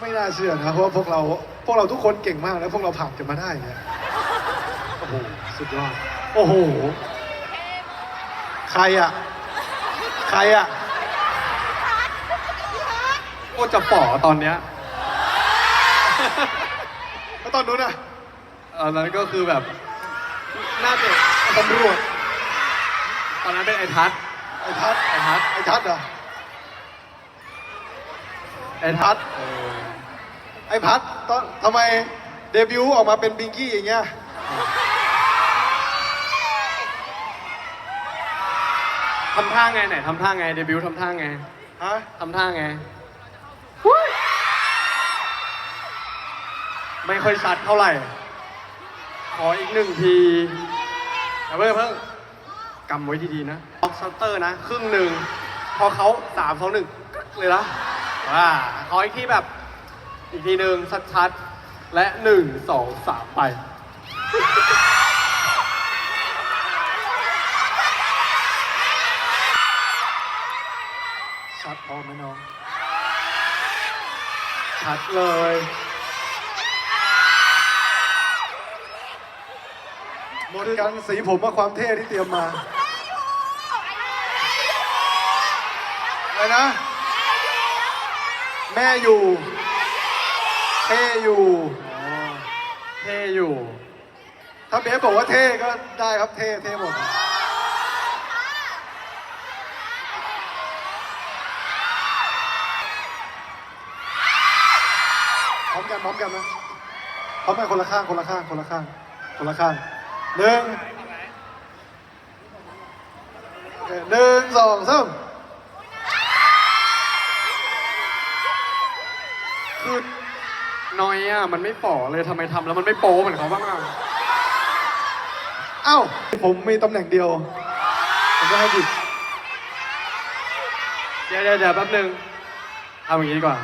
ไม่น่าเชื่อนะเพราะว่าพวกเราพวกเราทุกคนเก่งมากแล้วพวกเราผ่านกันมาได้เนี่ยโอ้โหสุดยอดโอ้โห ใครอะ ใครอะโคตรจะป๋อตอนเนี้ยแล้วตอนนู้นอะตอนนั้นก็คือแบบน่าจะตำรวจตอนนั้นเป็นไอ้ทัศน์ไอ้ทัศน์ไอ้ทัศน์ไอ้ทัศน์เหรอไอ้ทัศน์ ไอ้พัดตอนทำไมเดบิวต์ออกมาเป็นบิงกี้อย่างเงี้ย ทำท่าไงไหนทำท่าไงเดบิวต์ทำท่าไงฮะ ทำท่าไงไม่ค่อยชัดเท่าไหร่ ขออีกหนึ่งทีอย่าเพิ่งเพิ่งกำไว้ดีๆนะออกชัตเตอร์นะ ครึ่งหนึ่ง พอเขาสามสองหนึ่งกึ๊กเลยนะว่าขออีกทีแบบ อีกทีหนึ่งชัดๆ และหนึ่งสองสามไป ชัดพอไหมน้อง ชัดเลย หมดกันสีผมว่าความเท่ที่เตรียมมาอะไรนะ แม่อยู่ เท่อยู่อ๋อเท่อยู่ ถ้าเบฟบอกว่าเท่ก็ได้ครับเท่เท่หมดพร้อมกันพร้อมกันนะพร้อมกันคนละข้างคนละข้างคนละข้างคนละข้างหนึ่งโอเคหนึ่งสองสามคือ น้อยอะมันไม่ฝ่อเลยทำไมทำแล้วมันไม่โป๊เหมือนเขาบ้างอะเอ้าผมมีตำแหน่งเดียวผมจะให้ดิเดี๋ยวเดี๋ยวเดี๋ยวแป๊บนึงทำอย่างนี้ดีกว่า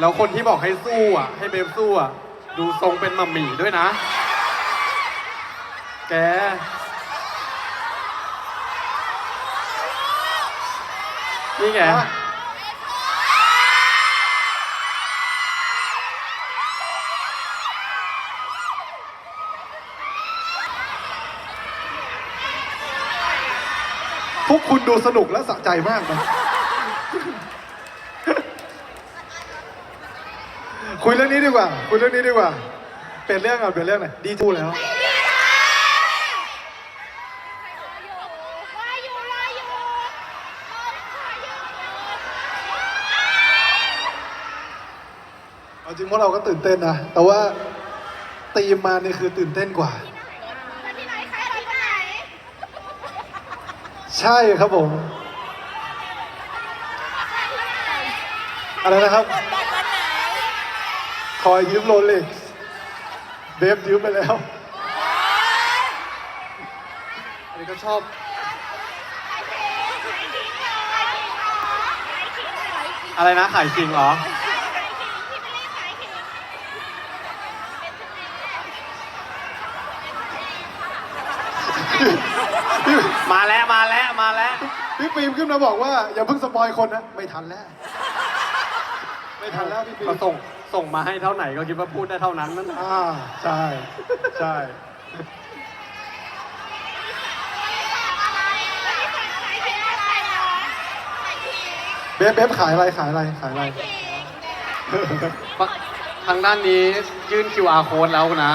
แล้วคนที่บอกให้สู้อะ ให้เบฟสู้อะ ดูทรงเป็นหมัมหมี่ด้วยนะ แก นี่ไงอะพวกคุณดูสนุกและสะใจมากนะ คุยเรื่องนี้ดีกว่า คุยเรื่องนี้ดีกว่า เปลี่ยนเรื่องก่อนเปลี่ยนเรื่องหน่อยดีทูแล้วเอาจริงพวกเราก็ตื่นเต้นนะ แต่ว่าตีมมาเนี่ยคือตื่นเต้นกว่า ใช่ครับผม อะไรนะครับ คอยยืมโรเล็กซ์เบฟยืมไปแล้ว อันนี้ก็ชอบอะไรนะขายจริงเหรอ มาแล้วมาแล้วมาแล้ว พี่ฟิล์มขึ้นมาบอกว่า อย่าเพิ่งสปอยคนนะ ไม่ทันแล้ว ไม่ทันแล้วพี่ฟิล์ก็มส่ง ส่งมาให้เท่าไหนก็คิดว่าพูดได้เท่านั้นนั่นแหละอ่าใช่ใช่เบฟเบฟขายอะไรขายอะไรขายอะไร ทางด้านนี้ยื่น QR code แล้วนะ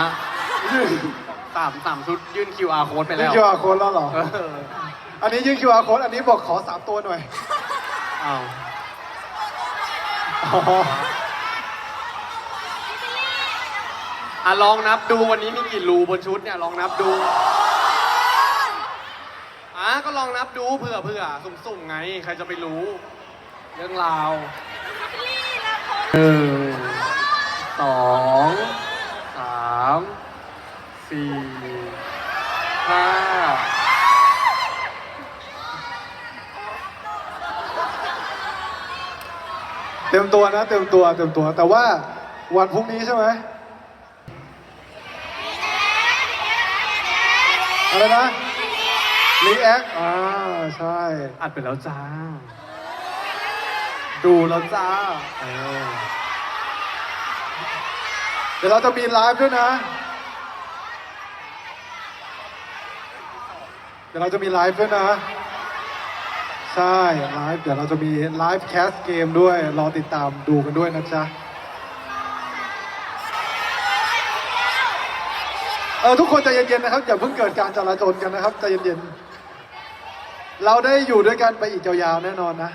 สามสามชุดยื่น QR code ไปยื่แล้น ว QR code แล้วเหรอ เอออันนี้ยื่น QR code อันนี้บอกขอสามตัวหน่อยอ้าวอ๋อ อะลองนับดูวันนี้มีกี่รูบนชุดเนี่ยลองนับดูอะก็ลองนับดูเผื่อเผื่อสุ่มๆไง ใครจะไปรู้ เรื่องราวหนึ่งสองสามสี่ห้าเต็มตัวนะเต็มตัวเต็มตัวแต่ว่าวันพรุ่งนี้ใช่ไหม อะไรนะรีแอคอ่าใช่ อัดไปแล้วจ้า ดูแล้วจ้าเออเดี๋ยวเราจะมีไลฟ์ด้วยนะ เดี๋ยวเราจะมีไลฟ์ด้วยนะ ใช่ไลฟ์เดี๋ยวเราจะมีไลฟ์แคสเกมด้วย รอติดตามดูกันด้วยนะจ๊ะ เออทุกคนใจเย็นๆนะครับอย่าเพิ่งเกิดการจราจนกันนะครับใจเย็นๆเราได้อยู่ด้วยกันไปอีกยาวๆแน่นอนนะ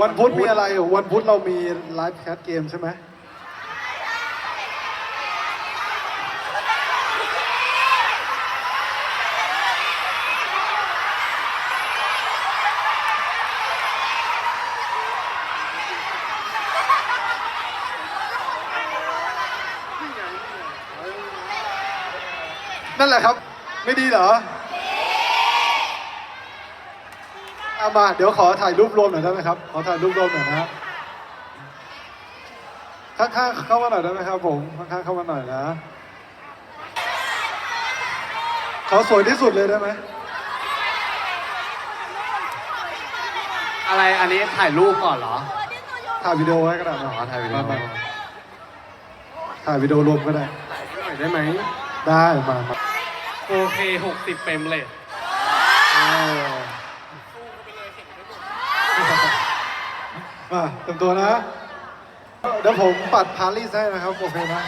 วันพุธมีอะไรวันพุธเรามีไลฟ์แคสเกมใช่ไหม นั่นแหละครับ ไม่ดีเหรอเอามาเดี๋ยวขอถ่ายรูปรวมหน่อยได้ไหมครับ ขอถ่ายรูปรวมหน่อยนะข้างๆเข้ามาหน่อยได้ไหมครับ ผมข้างๆเข้ามาหน่อยนะขอสวยที่สุดเลยได้ไหมอะไรอันนี้ถ่ายรูปก่อนเหรอ ถ่ายวิดีโอไว้ก็ได้นะอ๋อถ่ายวิดีโอมมถ่ายวิดีโอรวมก็ได้ หน่อยได้ไหม ได้มามา โอเค60เฟรมเลยเออมาเต็มตัวนะ เดี๋ยวผมปัดพารีสให้นะครับ โอเคนะ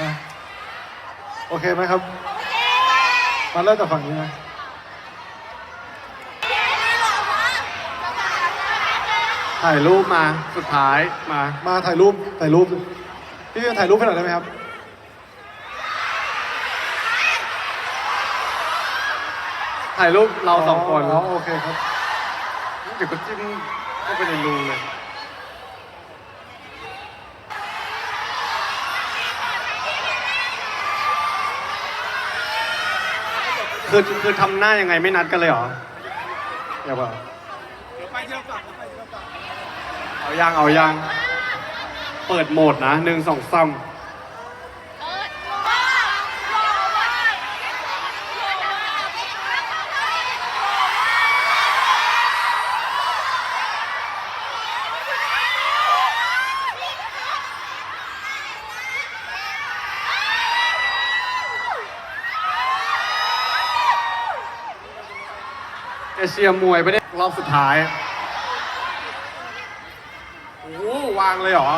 นะ โอเคไหมครับ มาเริ่มจากฝั่งนี้นะถ่ายรูปมาสุดท้ายมา มาถ่ายรูปถ่ายรูป พี่เพียงถ่ายรูปให้หน่อยได้ไหมครับ ถ่ายรูปเราสองคนอ๋อโอเคครับเดี๋ยวก็จิ้มก็ไปในรูเลย คือคือทำหน้ายังไงไม่นัดกันเลยเหรออย่าบอกเอายังเอายัง เปิดโหมดนะหนึ่งสองสาม เอเชียมวยไปได้รอบสุดท้าย โอ้โหวางเลยเหรอ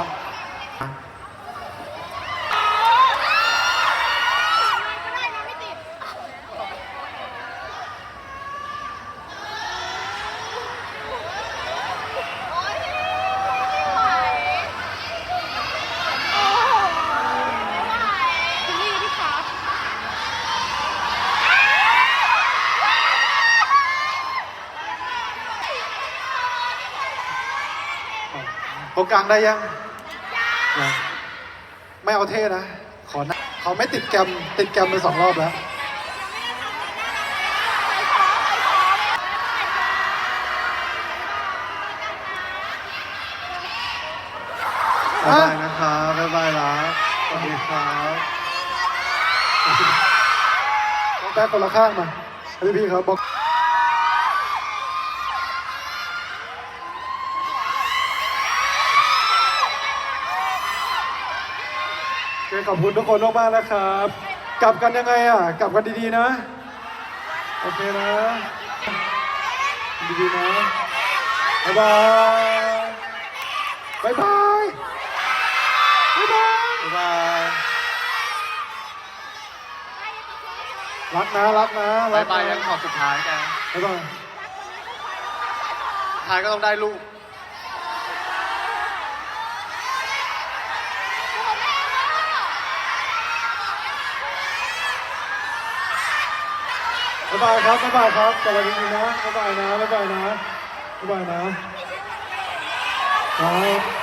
รงกลางได้ยังยังไม่เอาเท่นะ ขอนะเขาไม่ติดแกรมติดแกรมไปสองรอบแล้วบ๊ายบายนะครับบ๊ายบายนะสวัสดีครับแป๊กคนละข้างมาพี่พี่ครับบอก ขอบคุณทุกคนมากๆนะครับ กลับกันยังไงอะ กลับกันดีๆนะ โอเคนะ ดีๆนะ บ๊ายบาย บ๊ายบาย บ๊ายบาย บ๊ายบาย รักนะ รักนะบ๊ารัยกบายนะยังขอบสุดท้ายแกบ๊ายบาย ท้ายก็ต้องได้ลูก บายบายครับบ๊ายบายครับกลับมาดีนะบ๊ายบายนะบ๊ายบายนะบ๊ายบายนะครับ